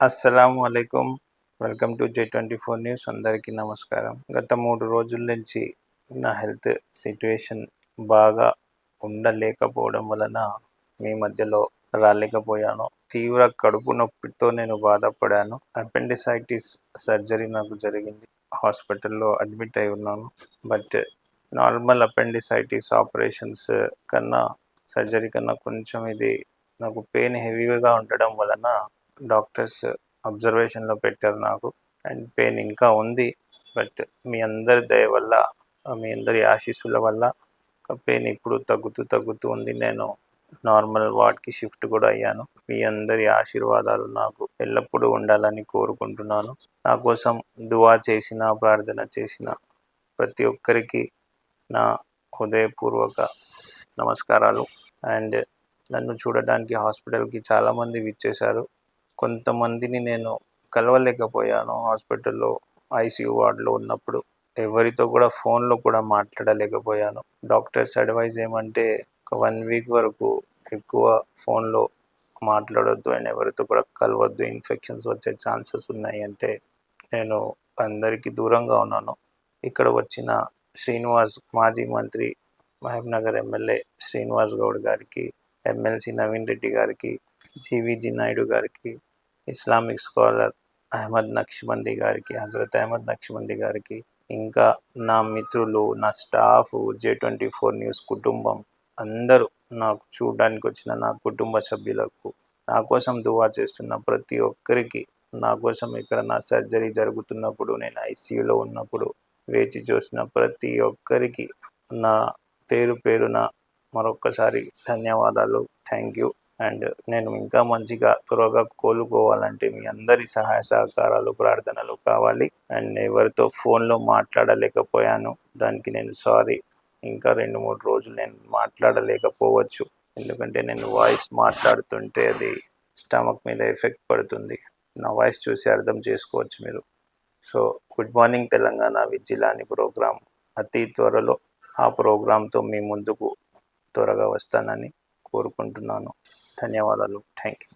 అస్సలం అయికం welcome to J twenty four news. అందరికీ నమస్కారం. గత మూడు రోజుల నుంచి నా హెల్త్ సిట్యుయేషన్ బాగా ఉండలేకపోవడం వలన మీ మధ్యలో రాలేకపోయాను. తీవ్ర కడుపు నొప్పితో నేను బాధపడాను. అపెండిసైటిస్ సర్జరీ నాకు జరిగింది. హాస్పిటల్లో అడ్మిట్ అయి ఉన్నాను. బట్ నార్మల్ అపెండిసైటిస్ ఆపరేషన్స్ కన్నా సర్జరీ కన్నా కొంచెం ఇది నాకు పెయిన్ హెవీగా ఉండడం వలన డాక్టర్స్ అబ్జర్వేషన్లో పెట్టారు నాకు. అండ్ పెయిన్ ఇంకా ఉంది. బట్ మీ అందరి దయ వల్ల మీ అందరి ఆశీస్సుల వల్ల పెయిన్ ఇప్పుడు తగ్గుతూ తగ్గుతూ ఉంది. నేను నార్మల్ వార్డ్కి షిఫ్ట్ కూడా అయ్యాను. మీ అందరి ఆశీర్వాదాలు నాకు ఎల్లప్పుడూ ఉండాలని కోరుకుంటున్నాను. నా కోసం దువా చేసిన ప్రార్థన చేసిన ప్రతి ఒక్కరికి నా హృదయపూర్వక నమస్కారాలు. అండ్ నన్ను చూడడానికి హాస్పిటల్కి చాలామంది విచ్చేశారు. కొంతమందిని నేను కలవలేకపోయాను హాస్పిటల్లో ఐసీయూ వార్డులో ఉన్నప్పుడు. ఎవరితో కూడా ఫోన్లో కూడా మాట్లాడలేకపోయాను. డాక్టర్స్ అడ్వైజ్ ఏమంటే ఒక వన్ వీక్ వరకు ఎక్కువ ఫోన్లో మాట్లాడొద్దు అండ్ ఎవరితో కూడా కలవద్దు ఇన్ఫెక్షన్స్ వచ్చే ఛాన్సెస్ ఉన్నాయి అంటే నేను అందరికీ దూరంగా ఉన్నాను. ఇక్కడ వచ్చిన శ్రీనివాస్ మాజీ మంత్రి మహబ్ ఎమ్మెల్యే శ్రీనివాస్ గౌడ్ గారికి ఎమ్మెల్సీ నవీన్ రెడ్డి గారికి జీవీజీ నాయుడు గారికి ఇస్లామిక్ స్కాలర్ అహ్మద్ నక్షబంది గారికి హజరత్ అహ్మద్ నక్షబంది గారికి ఇంకా నా మిత్రులు నా staff J twenty four news కుటుంబం అందరూ నాకు చూడడానికి వచ్చిన నా కుటుంబ సభ్యులకు నా కోసం దువా చేస్తున్న ప్రతి ఒక్కరికి నా కోసం ఇక్కడ నా సర్జరీ జరుగుతున్నప్పుడు నేను ఐసీయూలో ఉన్నప్పుడు వేచి చూసిన ప్రతి ఒక్కరికి నా పేరు పేరున మరొక్కసారి ధన్యవాదాలు. Thank you. అండ్ నేను ఇంకా మంచిగా త్వరగా కోలుకోవాలంటే మీ అందరి సహాయ సహకారాలు ప్రార్థనలు కావాలి. అండ్ ఎవరితో ఫోన్లో మాట్లాడలేకపోయాను దానికి నేను సారీ. ఇంకా రెండు మూడు రోజులు నేను మాట్లాడలేకపోవచ్చు. ఎందుకంటే నేను వాయిస్ మాట్లాడుతుంటే అది స్టమక్ మీద ఎఫెక్ట్ పడుతుంది. నా వాయిస్ చూసి అర్థం చేసుకోవచ్చు మీరు. So good morning Telangana vigilance programme అతి త్వరలో ఆ ప్రోగ్రాంతో మీ ముందుకు త్వరగా వస్తానని కోరుకుంటున్నాను. ధన్యవాదాలు. Thank you